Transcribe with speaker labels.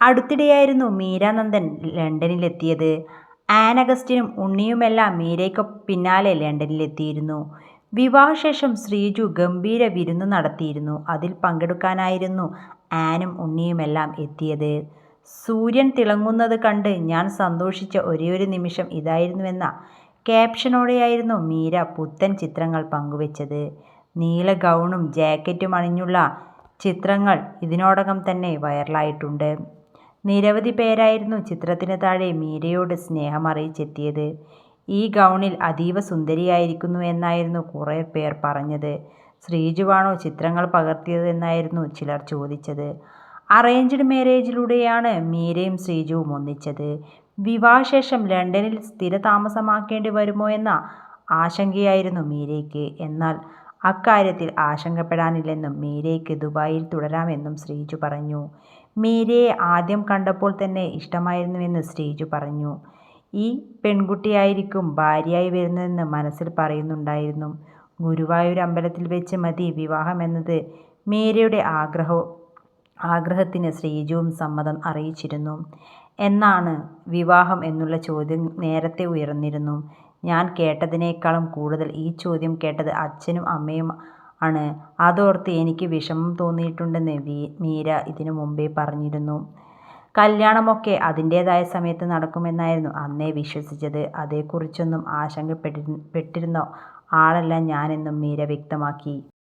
Speaker 1: അടുത്തിടെയായിരുന്നു Meera Nandan ലണ്ടനിലെത്തിയത്. An അഗസ്റ്റിനും ഉണ്ണിയുമെല്ലാം മീരയ്ക്ക് പിന്നാലെ ലണ്ടനിലെത്തിയിരുന്നു. വിവാഹശേഷം ശ്രീജു ഗംഭീര വിരുന്ന് നടത്തിയിരുന്നു. അതിൽ പങ്കെടുക്കാനായിരുന്നു ആനും ഉണ്ണിയുമെല്ലാം എത്തിയത്. സൂര്യൻ തിളങ്ങുന്നത് കണ്ട് ഞാൻ സന്തോഷിച്ച ഒരേയൊരു നിമിഷം ഇതായിരുന്നുവെന്ന ക്യാപ്ഷനോടെയായിരുന്നു മീര പുത്തൻ ചിത്രങ്ങൾ പങ്കുവച്ചത്. നീല ഗൗണും ജാക്കറ്റും അണിഞ്ഞുള്ള ചിത്രങ്ങൾ ഇതിനോടകം തന്നെ വൈറലായിട്ടുണ്ട്. നിരവധി പേരായിരുന്നു ചിത്രത്തിന് താഴെ മീരയോട് സ്നേഹം സ്നേഹമറിയിച്ചെത്തിയത്. ഈ ഗൗണിൽ അതീവ സുന്ദരിയായിരിക്കുന്നു എന്നായിരുന്നു കുറേ പേർ പറഞ്ഞത്. ശ്രീജുവാണോ ചിത്രങ്ങൾ പകർത്തിയതെന്നായിരുന്നു ചിലർ ചോദിച്ചത്. അറേഞ്ച്ഡ് മാരേജിലൂടെയാണ് മീരയും ശ്രീജുവും ഒന്നിച്ചത്. വിവാഹശേഷം ലണ്ടനിൽ സ്ഥിരതാമസമാക്കേണ്ടി വരുമോ എന്ന ആശങ്കയായിരുന്നു മീരയ്ക്ക്. എന്നാൽ അക്കാര്യത്തിൽ ആശങ്കപ്പെടാനില്ലെന്നും മീരയ്ക്ക് ദുബായിൽ തുടരാമെന്നും ശ്രീജു പറഞ്ഞു. മീരയെ ആദ്യം കണ്ടപ്പോൾ തന്നെ ഇഷ്ടമായിരുന്നുവെന്ന് സ്റ്റേജു പറഞ്ഞു. ഈ പെൺകുട്ടിയായിരിക്കും ഭാര്യയായി വരുന്നതെന്ന് മനസ്സിൽ പറയുന്നുണ്ടായിരുന്നു. ഗുരുവായൂർ അമ്പലത്തിൽ വെച്ച് മതി വിവാഹമെന്നത് മീരയുടെ ആഗ്രഹത്തിന് ശ്രീജുവും സമ്മതം അറിയിച്ചിരുന്നു. എന്നാണ് വിവാഹം എന്നുള്ള ചോദ്യം നേരത്തെ ഉയർന്നിരുന്നു. ഞാൻ കേട്ടതിനേക്കാളും കൂടുതൽ ഈ ചോദ്യം കേട്ടത് അച്ഛനും അമ്മയും ആണ്. അതോർത്ത് എനിക്ക് വിഷമം തോന്നിയിട്ടുണ്ടെന്ന് മീര ഇതിനു മുമ്പേ പറഞ്ഞിരുന്നു. കല്യാണമൊക്കെ അതിന്റേതായ സമയത്ത് നടക്കുമെന്നായിരുന്നു അന്നേ വിശ്വസിച്ചത്. അതേക്കുറിച്ചൊന്നും ആശങ്കപ്പെട്ടിരുന്ന ആളല്ല ഞാനെന്നും മീര വ്യക്തമാക്കി.